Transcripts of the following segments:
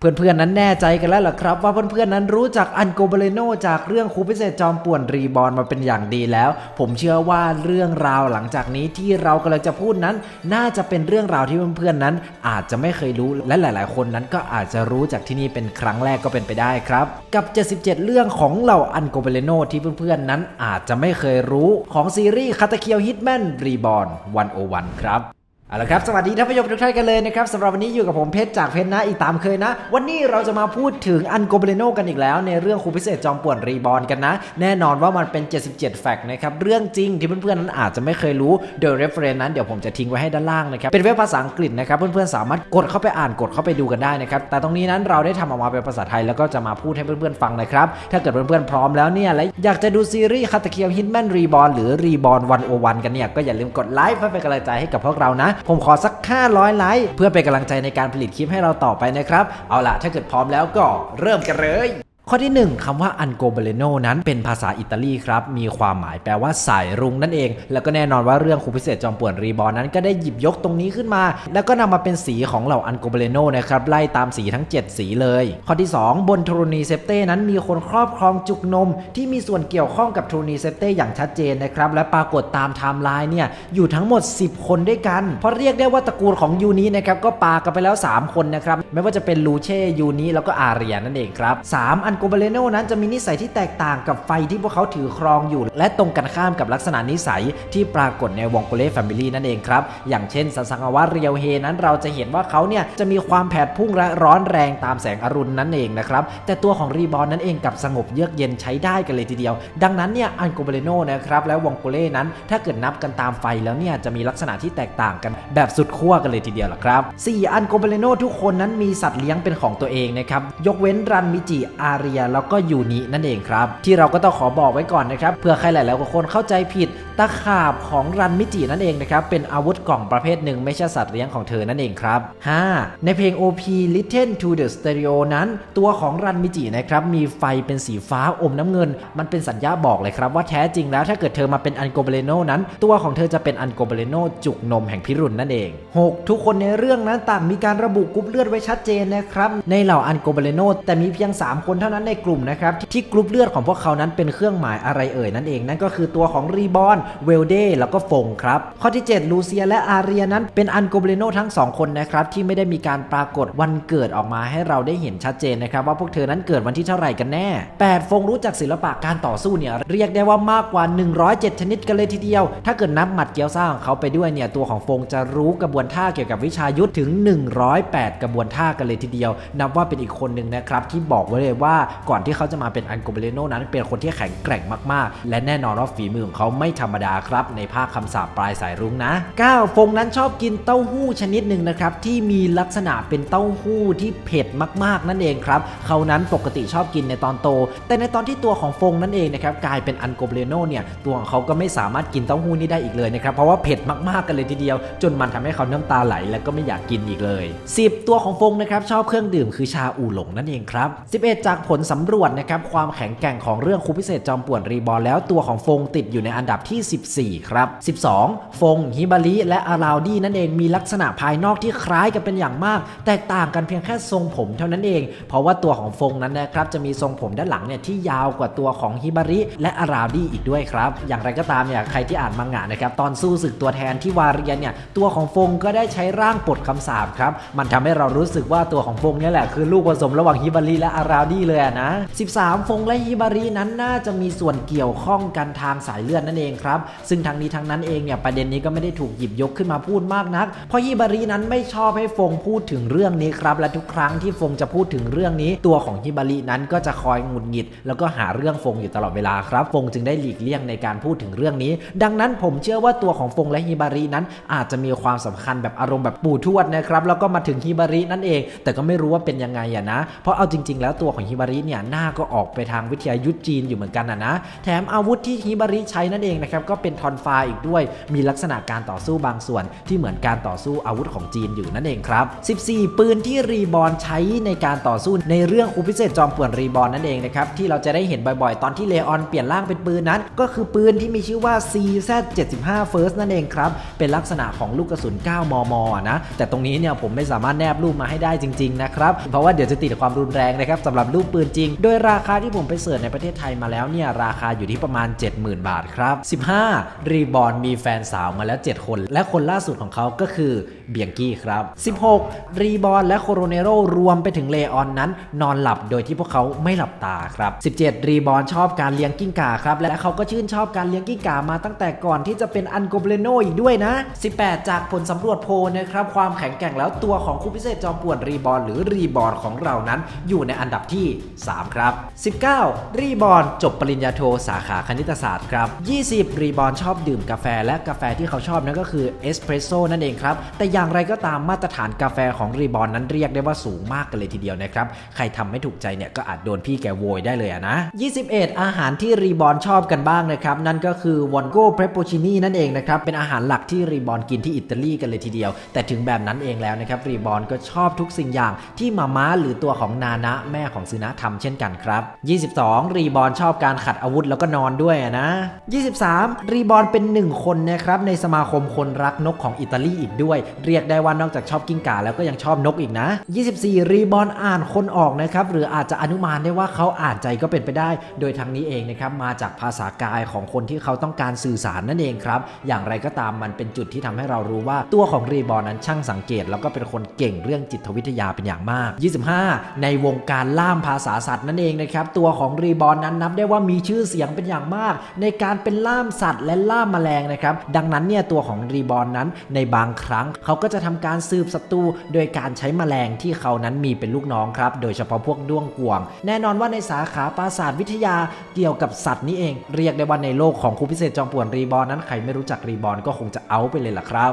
เพื่อนๆนั้นแน่ใจกันแล้วหรอครับ ว่าเพื่อนๆนั้นรู้จักอันโกเบเลโนจากเรื่องครูพิเศษจอมป่วนรีบอร์นมาเป็นอย่างดีแล้ว ผมเชื่อว่าเรื่องราวหลังจากนี้ที่เรากำลังจะพูดนั้น น่าจะเป็นเรื่องราวที่เพื่อนๆนั้น อาจจะไม่เคยรู้และหลาย ๆ คนนั้นก็อาจจะรู้จากที่นี่เป็นครั้งแรกก็เป็นไปได้ครับ กับ 77 เรื่องของเหล่าอันโกเบเลโนที่เพื่อนๆนั้นอาจจะไม่เคยรู้ของซีรีส์คาตาเคียวฮิตแมนรีบอร์น101ครับ เอาละครับ สวัสดีท่านผู้ชมทุกท่านกันเลยนะครับสำหรับวันนี้อยู่กับผมเพชรจากเพชรนะอีกตามเคยนะ วันนี้เราจะมาพูดถึงอันโกเบเลโนกันอีกแล้ว ในเรื่องครูพิเศษจอมป่วนรีบอร์นกันนะ แน่นอนว่ามันเป็น 77 แฟกต์นะครับ เรื่องจริงที่เพื่อนๆนั้นอาจจะไม่เคยรู้โดย reference นั้นเดี๋ยวผมจะทิ้งไว้ให้ด้านล่างนะครับ เป็นเว็บภาษาอังกฤษนะครับเพื่อนๆสามารถกดเข้าไปอ่านกดเข้าไปดูกันได้นะครับแต่ตรงนี้นั้นเราได้ทำออกมาเป็นภาษาไทยแล้วก็จะมาพูดให้เพื่อนๆฟังนะครับถ้าเกิดเพื่อนๆพร้อมแล้วเนี่ยและอยากจะดูซีรีส์คาตาเคียวฮิตแมนรีบอร์นหรือรีบอร์นวันโอวันกันเนี่ยก็อย่าลืมกดไลค์เพื่อเป็นกำลังใจให้กับพวกเรานะผมขอสัก 500 ไลค์เพื่อเป็นกำลังใจในการผลิตคลิปให้เราต่อไปนะครับ เอาล่ะถ้าเกิดพร้อมแล้วก็เริ่มกันเลย ข้อที่ 1คำว่า อันโกเบเลโนนั้นเป็นภาษาอิตาลีครับ มีความหมายแปลว่าสายรุ้งนั่นเอง แล้วก็แน่นอนว่าเรื่องครูพิเศษจอมป่วนรีบอร์นั้นก็ได้หยิบยกตรงนี้ขึ้นมา แล้วก็นำมาเป็นสีของเหล่าอันโกเบเลโนนะครับ ไล่ตามสีทั้ง 7 สีเลย ข้อที่ 2 บนทรนีเซปเต้นั้นมีคนครอบครองจุกนม ที่มีส่วนเกี่ยวข้องกับทรนีเซปเต้อย่างชัดเจนนะครับและปรากฏตามไทม์ไลน์เนี่ยอยู่ทั้งหมด 10 คนด้วยกัน เพราะเรียกได้ว่าตระกูลของยูนี้นะครับก็ปากันไปแล้ว 3 คนนะครับไม่ว่าจะเป็นลูเช่ยูนี้แล้วก็อาเรียนั่นเองครับสามอันโกเบเลโนนั้นจะมีนิสัยที่แตกต่างกับไฟที่พวกเขาถือครองอยู่ และตรงกันข้ามกับลักษณะนิสัยที่ปรากฏในวงโกเล่แฟมิลี่นั่นเองครับ อย่างเช่นสัสังวะเรียวเฮนั้นเราจะเห็นว่าเขาเนี่ยจะมีความแผดพุ่งและร้อนแรงตามแสงอรุณนั่นเองนะครับ แต่ตัวของรีบอร์นนั้นเองกับสงบเยือกเย็นใช้ได้กันเลยทีเดียว ดังนั้นเนี่ยอันโกเบเลโนนะครับและวงโกเล่นั้น ถ้าเกิดนับกันตามไฟแล้วเนี่ยจะมีลักษณะที่แตกต่างกันแบบสุดขั้วกันเลยทีเดียวละครับสี่อันโกเบเลโนทุกคนนั้นมีสัตว์เลี้ยงเป็นของตัวเองนะครับยกเว้นรันมิจิอาเรียแล้วก็ยูนินั่นเองครับ ที่เราก็ต้องขอบอกไว้ก่อนนะครับเพื่อใครหลายๆคนเข้าใจผิดตะขาบของรันมิจินั่นเองนะครับเป็นอาวุธกล่องประเภทหนึ่งไม่ใช่สัตว์เลี้ยงของเธอนั่นเองครับ 5. ในเพลง OP Listen to the Stereo นั้น ตัวของรันมิจินะครับมีไฟเป็นสีฟ้าอมน้ำเงิน มันเป็นสัญญาบอกเลยครับว่าแท้จริงแล้วถ้าเกิดเธอมาเป็นอันโกเบเลโนนั้น ตัวของเธอจะเป็นอันโกเบเลโนจุกนมแห่งพิรุณนั่นเอง 6. ทุกคนในเรื่องนั้นต่างมีการระบุกรุ๊ปเลือดไว้ชัดเจนนะครับในเหล่าอันโกเบเลโนแต่มีเพียง 3 คนเท่านั้นในกลุ่มนะครับที่กรุ๊ปเลือดของพวกเขานั้นเป็นเครื่องหมายอะไรเอ่ยนั่นเอง นั่นก็คือตัวของรีบอนเวลเดแล้วก็ฟงครับข้อที่ 7 ลูเซียและอาเรียนั้นเป็นอันโกเบเลโนทั้ง 2 คนนะครับที่ไม่ได้มีการปรากฏวันเกิดออกมาให้เราได้เห็นชัดเจนนะครับว่าพวกเธอนั้นเกิดวันที่เท่าไหร่กันแน่ 8 ฟงรู้จักศิลปะการต่อสู้เนี่ยเรียกได้ว่ามากกว่า 107 ชนิดกันเลยทีเดียว ถ้าเกิดนับหมัดเกียวซ่าของเขาไปด้วยเนี่ยตัวของฟงจะรู้กระบวนท่าเกี่ยวกับวิชายุทธถึง 108 กระบวนท่ากันเลยทีเดียว นับว่าเป็นอีกคนหนึ่งนะครับที่บอกไว้เลยว่าก่อนที่เขาจะมาเป็นอันโกเบเลโนนั้นเป็นคนที่แข็งแกร่งมากๆ และแน่นอนว่าฝีมือของเขาไม่ธรรมดาครับ ในภาคคำสาปปลายสายรุ้งนะ9ฟงนั้นชอบกินเต้าหู้ชนิดหนึ่งนะครับที่มีลักษณะเป็นเต้าหู้ที่เผ็ดมากๆนั่นเองครับเขานั้นปกติชอบกินในตอนโต แต่ในตอนที่ตัวของฟงนั่นเองนะครับกลายเป็นอันโกเบเลโนเนี่ยตัวของเขาก็ไม่สามารถกินเต้าหู้นี้ได้อีกเลยนะครับเพราะว่าเผ็ดมากๆกันเลยทีเดียว จนมันทำให้เขาน้ำตาไหลและก็ไม่อยากกินอีกเลย 10 ตัวของฟงนะครับชอบเครื่องดื่มคือชาอู่หลงนั่นเองครับ11 จากผลสำรวจนะครับความแข็งแกร่งของเรื่องคูพิเศษจอมป่วนรีบอลแล้วตัวของฟงติดอยู่ในอันดับที่ 14 ครับ 12 ฟง ฮิบาริและอาราวดี้นั่นเองมีลักษณะภายนอกที่คล้ายกันเป็นอย่างมาก แตกต่างกันเพียงแค่ทรงผมเท่านั้นเอง เพราะว่าตัวของฟงนั้นนะครับจะมีทรงผมด้านหลังเนี่ยที่ยาวกว่าตัวของฮิบาริและอาราวดี้อีกด้วยครับ อย่างไรก็ตามเนี่ยใครที่อ่านมังงะนะครับตอนสู้ศึกตัวแทนที่วาเรียนเนี่ยตัวของฟงก็ได้ใช้ร่างปลดคำสาปครับมันทำให้เรารู้สึกว่าตัวของฟงนี่แหละคือลูกผสมระหว่างฮิบาริและอาราวดี้เลยอะนะ 13 ฟงและฮิบารินั้นน่าจะมีส่วนเกี่ยวข้องกันทางสายเลือดนั่นเองครับ ซึ่งทั้งนี้ทั้งนั้นเองเนี่ยประเด็นนี้ก็ไม่ได้ถูกหยิบยกขึ้นมาพูดมากนัก เพราะฮิบารินั้นไม่ชอบให้ฟงพูดถึงเรื่องนี้ครับ และทุกครั้งที่ฟงจะพูดถึงเรื่องนี้ ตัวของฮิบารินั้นก็จะคอยหงุดหงิด แล้วก็หาเรื่องฟงอยู่ตลอดเวลาครับ ฟงจึงได้หลีกเลี่ยงในการพูดถึงเรื่องนี้ ดังนั้นผมเชื่อว่าตัวของฟงและฮิบารินั้น อาจจะมีความสำคัญแบบอารมณ์แบบปู่ทวดนะครับ แล้วก็มาถึงฮิบารินั่นเอง แต่ก็ไม่รู้ว่าเป็นยังไงอะนะ เพราะเอาจริง ๆ แล้วตัวของฮิบาริเนี่ยหน้าก็ออกไปทางวิทยายุทธจีนอยู่เหมือนกันนะนะ แถมอาวุธที่ฮิบาริใช้นั่นเองนะครับก็เป็นทอนฟาอีกด้วย มีลักษณะการต่อสู้บางส่วนที่เหมือนการต่อสู้อาวุธของจีนอยู่นั่นเองครับ 14 ปืนที่รีบอร์นใช้ในการต่อสู้ในเรื่องคูพิเศษจอมป่วนรีบอร์นนั่นเองนะครับที่เราจะได้เห็นบ่อยๆ ตอนที่เลออนเปลี่ยนร่างเป็นปืนนั้น ก็คือปืนที่มีชื่อว่า CZ75 First นั่นเองครับเป็นลักษณะของลูกกระสุน 9 มม นะ แต่ตรงนี้เนี่ยผมไม่สามารถแนบรูปมาให้ได้จริงๆนะครับเพราะว่าเดี๋ยวจะติดความรุนแรงนะครับสำหรับรูปปืนจริง โดยราคาที่ผมไปเสิร์ชในประเทศไทยมาแล้วเนี่ยราคาอยู่ที่ประมาณ 70,000 บาทครับ 15 รีบอนมีแฟนสาวมาแล้ว 7 คน และคนล่าสุดของเขาก็คือเบียงกี้ครับ 16 รีบอนและโคโรเนโรรวมไปถึงเลออนนั้น นอนหลับโดยที่พวกเขาไม่หลับตาครับ 17 รีบอนชอบการเลี้ยงกิ้งก่าครับ และเขาก็ชื่นชอบการเลี้ยงกิ้งก่ามาตั้งแต่ก่อนที่จะเป็นอันโกเบเลโนอีกด้วยนะ 18 จากผลสำรวจโพลนะครับความแข็งแกร่งแล้วตัวของคู่พิเศษจอมป่วนรีบอร์นหรือรีบอร์นของเรานั้น อยู่ในอันดับที่3 ครับ 19 รีบอนจบปริญญาโทสาขาคณิตศาสตร์ครับ 20 รีบอนชอบดื่มกาแฟและกาแฟที่เขาชอบนั่นก็คือเอสเพรสโซ่นั่นเองครับ แต่อย่างไรก็ตามมาตรฐานกาแฟของรีบอนนั้นเรียกได้ว่าสูงมากกันเลยทีเดียวนะครับ ใครทำไม่ถูกใจเนี่ยก็อาจโดนพี่แกโวยได้เลยอะนะ 21 อาหารที่รีบอนชอบกันบ้างนะครับ นั่นก็คือวอนโก้เพรปโปชินีนั่นเองนะครับ เป็นอาหารหลักที่รีบอนกินที่อิตาลีกันเลยทีเดียว แต่ถึงแบบนั้นเองแล้วนะครับรีบอนก็ชอบทุกสิ่งอย่างที่มาม่าหรือตัวของนานะแม่ของซึนะทำเช่นกันครับ 22 รีบอร์นชอบการขัดอาวุธแล้วก็นอนด้วยนะ 23 รีบอร์นเป็นหนึ่งคนนะครับในสมาคมคนรักนกของอิตาลีอีกด้วย เรียกได้ว่านอกจากชอบกิ้งก่าแล้วก็ยังชอบนกอีกนะ 24 รีบอร์นอ่านคนออกนะครับหรืออาจจะอนุมานได้ว่าเขาอ่านใจก็เป็นไปได้ โดยทางนี้เองนะครับมาจากภาษากายของคนที่เขาต้องการสื่อสารนั่นเองครับ อย่างไรก็ตามมันเป็นจุดที่ทำให้เรารู้ว่าตัวของรีบอร์นนั้นช่างสังเกต แล้วก็เป็นคนเก่งเรื่องจิตวิทยาเป็นอย่างมาก 25 ในวงการล่ามภาษาสัตว์นั่นเองนะครับ ตัวของรีบอร์นนั้นนับได้ว่ามีชื่อเสียงเป็นอย่างมาก ในการเป็นล่ามสัตว์และล่ามแมลงนะครับ ดังนั้นเนี่ยตัวของรีบอร์นนั้นในบางครั้งเขาก็จะทำการสืบศัตรูโดยการใช้แมลงที่เขานั้นมีเป็นลูกน้องครับ โดยเฉพาะพวกด้วงกวางแน่นอนว่าในสาขาปราสาทวิทยาเกี่ยวกับสัตว์นี่เอง เรียกได้ว่าในโลกของครูพิเศษจอมป่วนรีบอร์นนั้นใครไม่รู้จักรีบอร์นก็คงจะเอาไปเลยล่ะครับ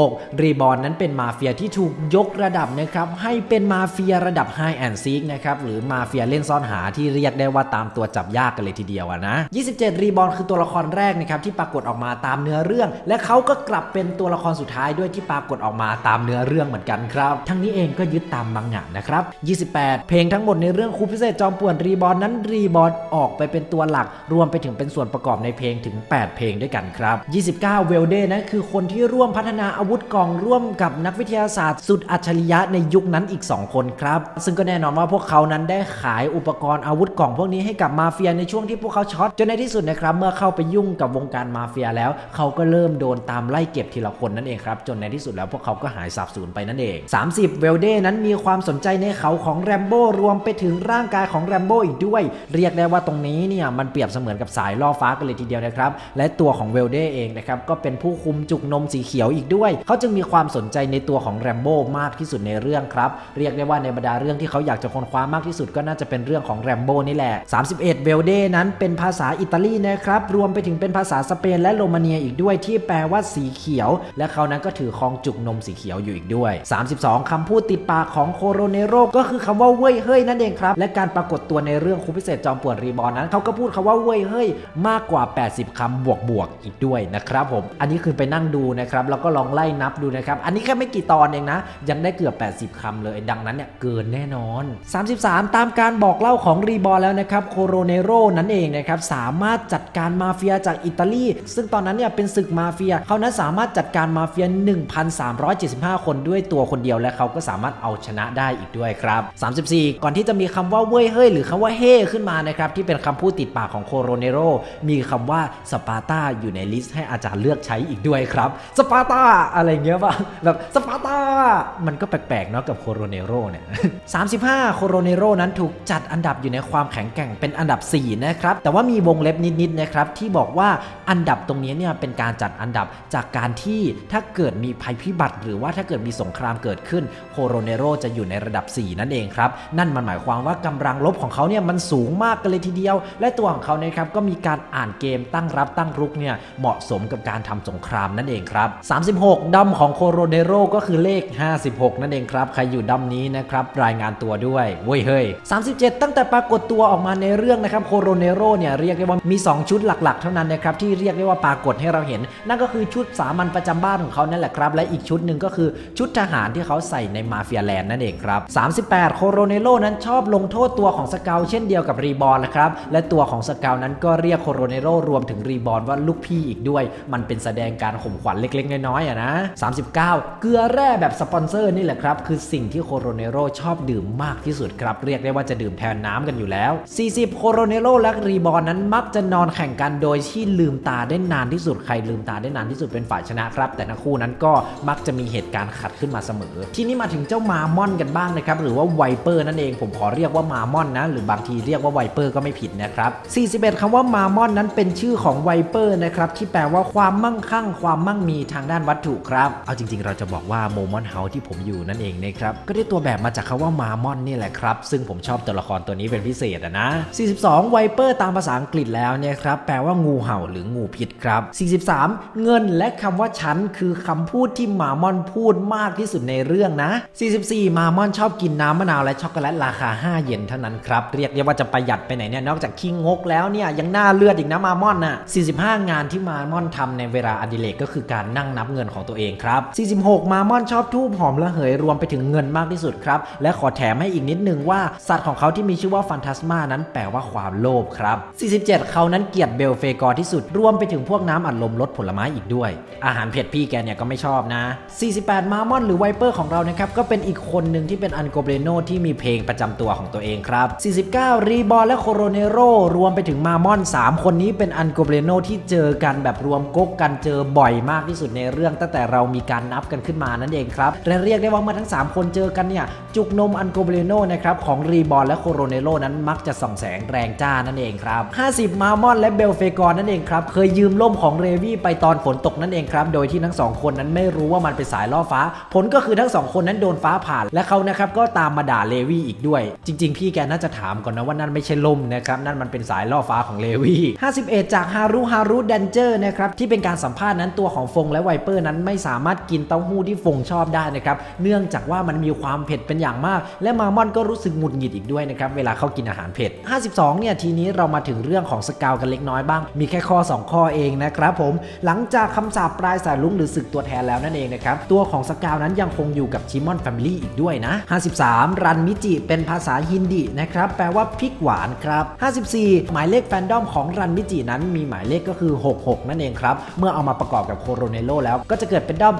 26 รีบอร์นนั้นเป็นมาเฟียที่ถูกยกระดับนะครับให้เป็นมาเฟียระดับไฮแอนด์ซีกนะครับหรือมาเฟียเล่นซ่อนหาที่เรียกได้ว่าตามตัวจับยากกันเลยทีเดียวนะ 27 รีบอร์นคือตัวละครแรกนะครับที่ปรากฏออกมาตามเนื้อเรื่อง และเขาก็กลับเป็นตัวละครสุดท้ายด้วยที่ปรากฏออกมาตามเนื้อเรื่องเหมือนกันครับ ทั้งนี้เองก็ยึดตามมังงะนะครับ 28 เพลงทั้งหมดในเรื่องครูพิเศษจอมป่วนรีบอร์นนั้นรีบอร์นออกไปเป็นตัวหลัก รวมไปถึงเป็นส่วนประกอบในเพลงถึง 8 เพลงด้วยกันครับ 29 เวลเดนั้นคือคนที่ร่วมพัฒนาอาวุธกล่องร่วมกับนักวิทยาศาสตร์ สุดอัจฉริยะในยุคนั้นอีก 2 คนครับ ซึ่งก็แน่นอนว่าพวกเขานั้นได้ขายอุปกรณ์อาวุธกล่องพวกนี้ให้กับมาเฟียในช่วงที่พวกเขาช็อตจนในที่สุดนะครับเมื่อเข้าไปยุ่งกับวงการมาเฟียแล้ว เขาก็เริ่มโดนตามไล่เก็บทีละคนนั่นเองครับจนในที่สุดแล้วพวกเขาก็หายสาบสูญไปนั่นเอง 30 เวลเดนั้นมีความสนใจในเขาของแรมโบ้รวมไปถึงร่างกายของแรมโบ้อีกด้วย เรียกได้ว่าตรงนี้เนี่ยมันเปรียบเสมือนกับสายล่อฟ้ากันเลยทีเดียวนะครับและตัวของเวลเดเองนะครับก็เป็นผู้คุมจุกนมสีเขียวอีกด้วย เขาจึงมีความสนใจในตัวของแรมโบ้มากที่สุดในเรื่องครับเรียกได้ว่าในบรรดาเรื่องที่เขาอยากจะค้นคว้ามากที่สุดก็น่าจะเป็นเรื่องของแรมโบ้นี่แหละ 31 เวลเดนั้นเป็นภาษาอิตาลีนะครับ รวมไปถึงเป็นภาษาสเปนและโรมาเนียอีกด้วยที่แปลว่าสีเขียว และเขานั้นก็ถือครองจุกนมสีเขียวอยู่อีกด้วย 32คำพูดติดปากของโคโรเนโรก็คือคำว่าเว้ยเฮ้ยนั่นเองครับและการปรากฏตัวในเรื่องคูพิเศษจอมปวนรีบอนนั้นเขาก็พูดคำว่าเว้ยเฮ้ยมากกว่า 80คำบวกบวกๆอีกด้วยนะครับผมอันนี้คือไปนั่งดูนะครับแล้วก็ลองไล่นับดูนะครับอันนี้แค่ไม่กี่ตอนเองนะ ยังได้เกือบ 80คำเลย ดังนั้นเนี่ยเกินแน่นอน 33 ตามการบอกเล่าของรีบอร์แล้วนะครับโคโรเนโรนั่นเองนะครับสามารถจัดการมาเฟียจากอิตาลี ซึ่งตอนนั้นเนี่ยเป็นศึกมาเฟียเขานั้นสามารถจัดการมาเฟีย 1,375 คนด้วยตัวคนเดียวและเขาก็สามารถเอาชนะได้อีกด้วยครับ 34 ก่อนที่จะมีคำว่าเว้ยเฮ้ยหรือคำว่าเฮ่ขึ้นมานะครับที่เป็นคำพูดติดปากของโคโรเนโรมีคำว่าสปาร์ตาอยู่ในลิสต์ให้อาจารย์เลือกใช้อีกด้วยครับสปาร์ตาอะไรเงี้ยป่ะแบบสปาร์ตามันก็แปลกๆเนาะกับโคโรเนโรเนี่ย35 โคโรเนโรนั้นถูกจัดอันดับอยู่ในความแข็งแกร่งเป็นอันดับ 4 นะครับ แต่ว่ามีวงเล็บนิดๆนะครับที่บอกว่าอันดับตรงนี้เนี่ยเป็นการจัดอันดับจากการที่ถ้าเกิดมีภัยพิบัติ หรือว่าถ้าเกิดมีสงครามเกิดขึ้นโคโรเนโรจะอยู่ในระดับ 4 นั่นเองครับ นั่นมันหมายความว่ากำลังลบของเขาเนี่ยมันสูงมากกันเลยทีเดียว และตัวของเขาเนี่ยครับก็มีการอ่านเกมตั้งรับตั้งรุกเนี่ยเหมาะสมกับการทำสงครามนั่นเองครับ 36ดัมของโคโรเนโรก็คือเลข 56 นั่นเองครับ ใครอยู่ดัมนี้นะครับรายงานตัวด้วยเว้ยเฮ้ย37 ตั้งแต่ปรากฏตัวออกมาในเรื่องนะครับโคโรเนโรเนี่ยเรียกได้ว่ามี 2 ชุดหลักๆ เท่านั้นนะครับที่เรียกได้ว่าปรากฏให้เราเห็น นั่นก็คือชุดสามัญประจำบ้านของเขานั่นแหละครับ และอีกชุดหนึ่งก็คือชุดทหารที่เขาใส่ในมาเฟียแลนด์นั่นเองครับ 38 โคโรเนโรนั้นชอบลงโทษตัวของสเกลเช่นเดียวกับรีบอลนะครับและตัวของสเกลนั้นก็เรียกโคโรเนโรรวมถึงรีบอลว่าลูกพี่อีกด้วย มันเป็นแสดงการข่มขวัญเล็กๆน้อยๆอะนะ39 เกลือแร่แบบสปอนเซอร์นี่แหละครับคือสิ่งที่โคโรเนโรชอบดื่มมากที่สุดครับเรียกได้ว่าจะดื่มแทนน้ำกันอยู่แล้ว 40 โคโรเนโรและรีบอลนั้นมักจะนอนแข่งกันโดยที่ลืมตาได้นานที่สุดใครลืมตาได้นานที่สุดเป็นฝ่ายชนะครับ แต่ทั้งคู่นั้นก็มักจะมีเหตุการณ์ขัดขึ้นมาเสมอ ทีนี้มาถึงเจ้ามามอนกันบ้างนะครับหรือว่าไวเปอร์นั่นเองผมขอเรียกว่ามามอนนะหรือบางทีเรียกว่าไวเปอร์ก็ไม่ผิดนะครับ 41คำว่ามามอนนั้นเป็นชื่อของไวเปอร์นะครับที่แปลว่าความมั่งคั่ง ความมั่งมีทางด้านวัตถุครับ เอาจริง ๆ เราจะบอกว่าโมมอนเฮาที่ผมอยู่นั่นเองนะครับก็ได้ตัวแบบมาจากคาว่ามามอนนี่แหละครับ ซึ่งผมชอบตัวละครตัวนี้เป็นพิเศษนะ 42ไวเปอร์ตามภาษาอังกฤษแล้วเนี่ยครับแปลว่างูเห่าหรืองูพิษครับ 43 เงินและคำว่าฉันคือคำพูดที่มามอนพูดมากที่สุดในเรื่องนะ 44 มามอนชอบกินน้ำมะนาวและช็อกโกแลตราคา 5 เยนเท่านั้นครับ เรียกได้ว่าจะประหยัดไปไหนเนี่ยนอกจากขี้งกแล้วเนี่ยยังหน้าเลือดอีกนะมามอนน่ะ 45 งานที่มามอนทำในเวลาอดิเรกก็คือการนั่งนับเงินของตัวเองครับ 46 มามอนชอบทูบหอมระเหยรวมไปถึงเงินมากที่สุดครับ และขอแถมให้อีกนิดนึงว่าสัตว์ของเขาที่มีชื่อว่าฟันทัสมานั้นแปลว่าความโลภครับ 47 เขานั้นเกลียดเบลเฟกอร์ที่สุด รวมไปถึงพวกน้ำอัดลมรสผลไม้อีกด้วย อาหารเผ็ดพี่แกเนี่ยก็ไม่ชอบนะ 48 มามอนหรือไวเปอร์ของเรานะครับ ก็เป็นอีกคนหนึ่งที่เป็นอันโกเบโนที่มีเพลงประจำตัวของตัวเองครับ 49 รีบอลและโคโรเนโรรวมไปถึงมามอน 3 คนนี้เป็นอันโกเบโนที่เจอกันแบบรวมก๊กกันเจอบ่อยมากที่สุดในเรื่องตั้งแต่เรามีการนับกันขึ้นมานั่นเองครับและเรียกได้ว่าเมื่อทั้ง 3 คนเจอกันเนี่ยจุกนมอันโกเบโนนะครับของรีบอลและโคโรเนโรนั้นมักจะส่องแสงแรงจ้านั่นเองครับ 50 มามอนและเบลเฟกอนนั่นเองครับ เคยยืมล่มของเรวี่ไปตอนฝนตกนั่นเองครับ โดยที่ทั้งสองคนนั้นไม่รู้ว่ามันเป็นสายล่อฟ้า ผลก็คือทั้งสองคนนั้นโดนฟ้าผ่าและเขานะครับก็ตามมาด่าเลวี่อีกด้วย จริง ๆ พี่แกน่าจะถามก่อนนะว่านั่นไม่ใช่ล่มนะครับ นั่นมันเป็นสายล่อฟ้าของเลวี่ 51 จากฮารุฮารุแดนเจอร์นะครับที่เป็นการสัมภาษณ์นั้นตัวของฟงและไวเปอร์นั้นไม่สามารถกินเต้าหู้ที่ฟงชอบได้นะครับ เนื่องจากว่ามันมีความเผ็ดเป็นอย่างมาก และมามอนก็รู้สึกหงุดหงิดอีกด้วยนะครับเวลาเขากินอาหารเผ็ด 52 เนี่ยทีนี้เรามาถึงเรื่องของสกาวกันเล็กน้อยบ้าง มีแค่ข้อ 2 ข้อเองนะครับผมหลังจากคำสาปปลายสายลุงหรือศึกตัวแทนแล้วนั่นเองนะครับตัวของสกาวนั้นยังคงอยู่กับชิมอนแฟมิลี่อีกด้วยนะ 53 รันมิจิเป็นภาษาฮินดีนะครับแปลว่าพริกหวานครับ 54 หมายเลขแฟนดอมของรันมิจินั้นมีหมายเลขก็คือ 66 นั่นเองครับเมื่อเอามาประกอบกับโคโรเนโลแล้วก็จะเกิดเป็นด้อม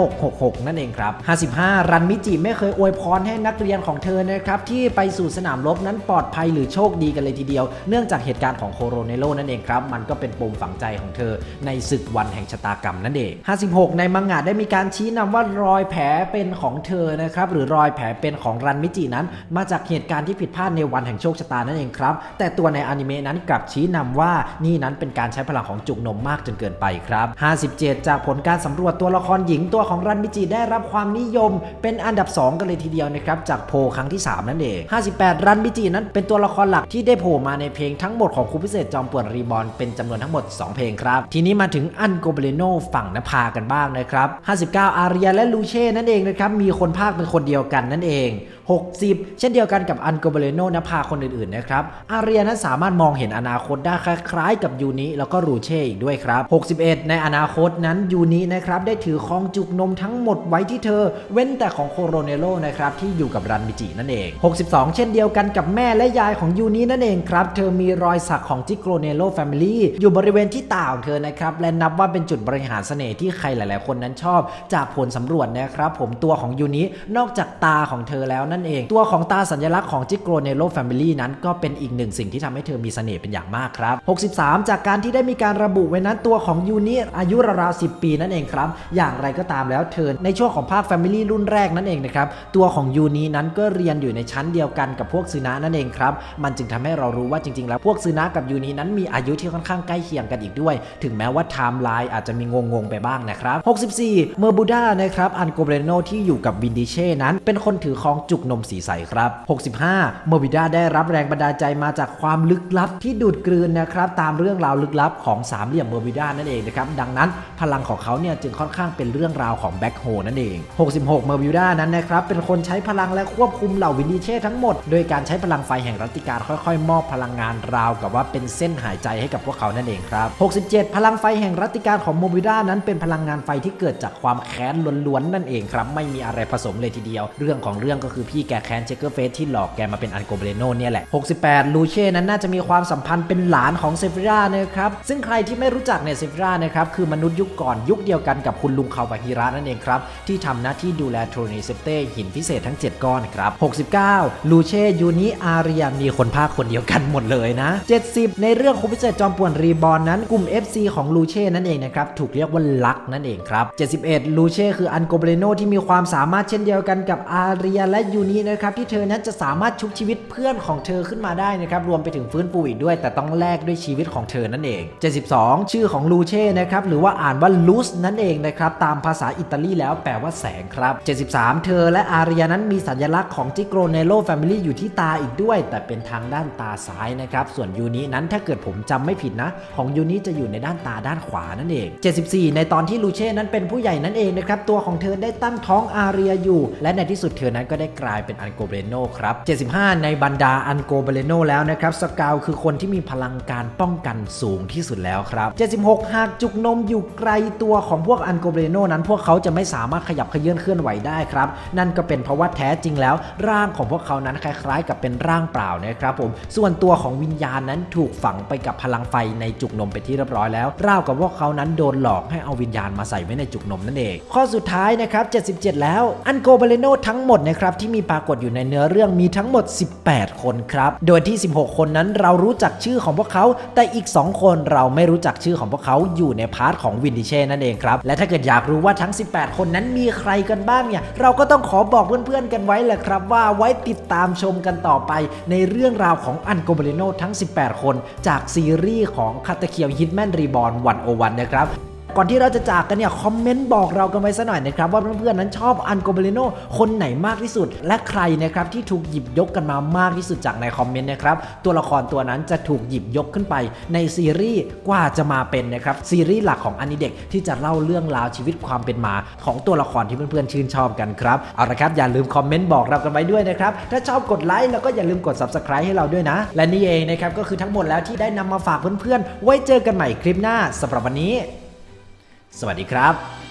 5666 นั่นเองครับ 55 รันมิจิไม่เคยอวยพรให้นักเรียนของเธอนะครับที่ไปสู่สนามรบนั้นปลอดภัยหรือโชคดีกันเลยทีเดียว เนื่องจากเหตุการณ์ของโคโรเนโลนั่นเองครับ มันก็เป็นปมฝังใจของเธอในศึกวันแห่งชะตากรรมนั่นเอง 56 ในมังงะได้มีการชี้นำว่ารอยแผลเป็นของเธอนะครับหรือรอยแผลเป็นของรันมิจินั้น มาจากเหตุการณ์ที่ผิดพลาดในวันแห่งโชคชะตานั่นเองครับแต่ตัวในอนิเมะนั้นกลับชี้นำว่านี่นั้นเป็นการใช้พลังของจุกนมมากจนเกินไปครับ 57 จากผลการสำรวจตัวละครหญิงตัวของรันมิจิได้รับความนิยม เป็นอันดับ 2 กันเลยทีเดียวนะครับจากโพครั้งที่ 3 นั่นเอง58 รันบิจินั้นเป็นตัวละครหลักที่ได้โผล่มาในเพลงทั้งหมดของครูพิเศษจอมป่วนรีบอลเป็นจำนวนทั้งหมด 2 เพลงครับ ทีนี้มาถึงอันโกเบเลโนฝั่งนภากันบ้างนะครับ 59 อาเรียและลูเช่นั่นเองนะครับมีคนภาคเป็นคนเดียวกันนั่นเอง60 เช่นเดียวกันกับอันโกเบเลโนนภาคนอื่นๆนะครับ อาเรียนั้นสามารถมองเห็นอนาคตได้คล้ายๆ กับยูนิแล้วก็รูเช่อีกด้วยครับ 61 ในอนาคตนั้นยูนินะครับได้ถือครองจุกนมทั้งหมดไว้ที่เธอ เว้นแต่ของโคโรเนโลนะครับที่อยู่กับรันมิจินั่นเอง 62 เช่นเดียวกันกับแม่และยายของยูนินั่นเองครับ เธอมีรอยสักของจิโกรเนโลแฟมิลี่อยู่บริเวณที่ตาของเธอนะครับและนับว่าเป็นจุดบริหารเสน่ห์ที่ใครหลาย ๆ คนนั้นชอบ จากผลสำรวจนะครับผมตัวของยูนินอกจากตาของเธอแล้วนั่นเอง ตัวของตาสัญลักษณ์ของจิโกรเนโลแฟมิลี่นั้นก็เป็นอีกหนึ่งสิ่งที่ทำให้เธอมีเสน่ห์เป็นอย่างมากครับ 63 จากการที่ได้มีการระบุไว้นั้นตัวของยูนิอายุราวๆ10 ปีนั่นเองครับ อย่างไรก็ตามแล้วเธอในช่วงของภาคแฟมิลี่รุ่นแรกนั่นเองนะครับ ตัวของยูนินั้นก็เรียนอยู่ในชั้นเดียวกันกับพวกซึนะนั่นเองครับ มันจึงทำให้เรารู้ว่าจริงๆ แล้วพวกซึนะกับยูนินั้นมีอายุที่ค่อนข้างใกล้เคียงกันอีกด้วย ถึงแม้ว่าไทม์ไลน์อาจจะมีงงๆไปบ้างนะครับ 64 เมอร์บูดานะครับอันโกเบรโนที่อยู่กับวินดิเช่นั้น เป็นคนถือครองจุกนมสีใสครับ 65โมบิด้าได้รับแรงบันดาลใจมาจากความลึกลับที่ดูดกลืนนะครับตามเรื่องราวลึกลับของสามเหลี่ยมโมบิด้านั่นเองนะครับดังนั้นพลังของเขาเนี่ยจึงค่อนข้างเป็นเรื่องราวของแบ็คโฮนั่นเอง 66โมอร์บิด้านั้นนะครับเป็นคนใช้พลังและควบคุมเหล่าวินดิเช่ทั้งหมด โดยการใช้พลังไฟแห่งรัตติการค่อยๆ มอบพลังงานราวกับว่าเป็นเส้นหายใจให้กับพวกเขานั่นเองครับ 67 พลังไฟแห่งรัตติการของโมบิด้านั้นเป็นพลังงานไฟที่เกิดจากความแค้นล้วนๆนั่นเองครับไม่มีอะไรผสมเลยทีเดียว เรื่องของเรื่องก็คือพี่แกแค้นเชคเกอร์เฟสที่หลอกแกมาเป็นอันโกเบเลโนเนี่ยแหละ 68 ลูเช่นั้นน่าจะมีความสัมพันธ์เป็นหลานของเซฟิรานะครับ ซึ่งใครที่ไม่รู้จักเนี่ยเซฟิรานะครับคือมนุษย์ยุคก่อนยุคเดียวกันกับคุณลุงคาวบาฮิระนั่นเองครับ ที่ทำหน้าที่ดูแลโทรนีเซปเต้หินพิเศษทั้ง 7 ก้อนครับ 69 ลูเช่ยูนิอาเรียมีคนภาคคนเดียวกันหมดเลยนะ 70 ในเรื่องคุพิเศษจอมป่วนรีบอลนั้นกลุ่ม FC ของลูเช่นั่นเองนะครับถูกเรียกว่าลักนั่นเองครับ 71 ลูเช่คืออันโกเบเลโนที่มีความสามารถเช่นเดียวกันกับอาเรียและยูนินะครับที่เธอนั้นจะสามารถชุบชีวิตเพื่อนของเธอขึ้นมาได้นะครับรวมไปถึงฟื้นฟูอีกด้วย แต่ต้องแลกด้วยชีวิตของเธอนั่นเอง 72 ชื่อของลูเช่นะครับหรือว่าอ่านว่าลูสนั่นเองนะครับตามภาษาอิตาลีแล้วแปลว่าแสงครับ 73 เธอและอารียนั้นมีสัญลักษณ์ของจิโกรเนโลแฟมิลี่อยู่ที่ตาอีกด้วย แต่เป็นทางด้านตาซ้ายนะครับส่วนยูนินั้นถ้าเกิดผมจำไม่ผิดนะ ของยูนิจะอยู่ในด้านตาด้านขวานั่นเอง 74 ในตอนที่ลูเช่นั้นเป็นผู้ใหญ่นั่นเองนะครับตัวของเธอได้ตั้งท้องอารียอยู่ และในที่สุดเธอนั้นก็ได้กลายเป็นอันโกเบเลโนครับ 75 ในบรรดาอันโกเบเลโนแล้วนะครับสกาวคือคนที่มีพลังการป้องกันสูงที่สุดแล้วครับ 76 หากจุกนมอยู่ไกลตัวของพวกอันโกเบเลโนนั้นพวกเขาจะไม่สามารถขยับเขยื่อนเคลื่อนไหวได้ครับ นั่นก็เป็นเพราะว่าแท้จริงแล้ว ร่างของพวกเขานั้นคล้าย ๆ กับเป็นร่างเปล่านะครับผมส่วนตัวของวิญญาณนั้นถูกฝังไปกับพลังไฟในจุกนมไปที่เรียบร้อยแล้วราวกับพวกเขานั้นโดนหลอกให้เอาวิญญาณมาใส่ไว้ในจุกนมนั่นเอง ข้อสุดท้ายนะครับ 77 แล้วอันโกเบเลโนทั้งหมดนะครับที่มีปรากฏอยู่ในเนื้อเรื่องมีทั้งหมด 18 คนครับ โดยที่ 16 คนนั้นเรารู้จักชื่อของพวกเขา แต่อีก 2 คนเราไม่รู้จักชื่อของพวกเขาอยู่ในพาร์ทของวินดิเช่นั่นเองครับ และถ้าเกิดอยากรู้ว่าทั้ง 18 คนนั้นมีใครกันบ้างเนี่ย เราก็ต้องขอบอกเพื่อนๆกันไว้แหละครับ ว่าไว้ติดตามชมกันต่อไป ในเรื่องราวของอันโกเบเลโนทั้ง 18 คน จากซีรีส์ของคาตาเคียวฮิตแมนรีบอ r วันโอวันนะครับ ก่อนที่เราจะจากกันเนี่ยคอมเมนต์บอกเรากันไว้สักหน่อยนะครับว่าเพื่อนๆนั้นชอบอันโกเบเลโนคนไหนมากที่สุด และใครนะครับที่ถูกหยิบยกกันมามากที่สุดจากในคอมเมนต์นะครับตัวละครตัวนั้นจะถูกหยิบยกขึ้นไป ในซีรีส์กว่าจะมาเป็นนะครับซีรีส์หลักของอนิเด็กที่จะเล่าเรื่องราวชีวิตความเป็นมาของตัวละครที่เพื่อนๆชื่นชอบกันครับเอาละครับอย่าลืมคอมเมนต์บอกเรากันไว้ด้วยนะครับถ้าชอบกดไลค์แล้วก็อย่าลืมกด subscribe ให้เราด้วยนะ และนี่เองนะครับก็คือทั้งหมดแล้วที่ได้นำมาฝากเพื่อนๆไว้เจอกันใหม่คลิปหน้าสำหรับวันนี้ สวัสดีครับ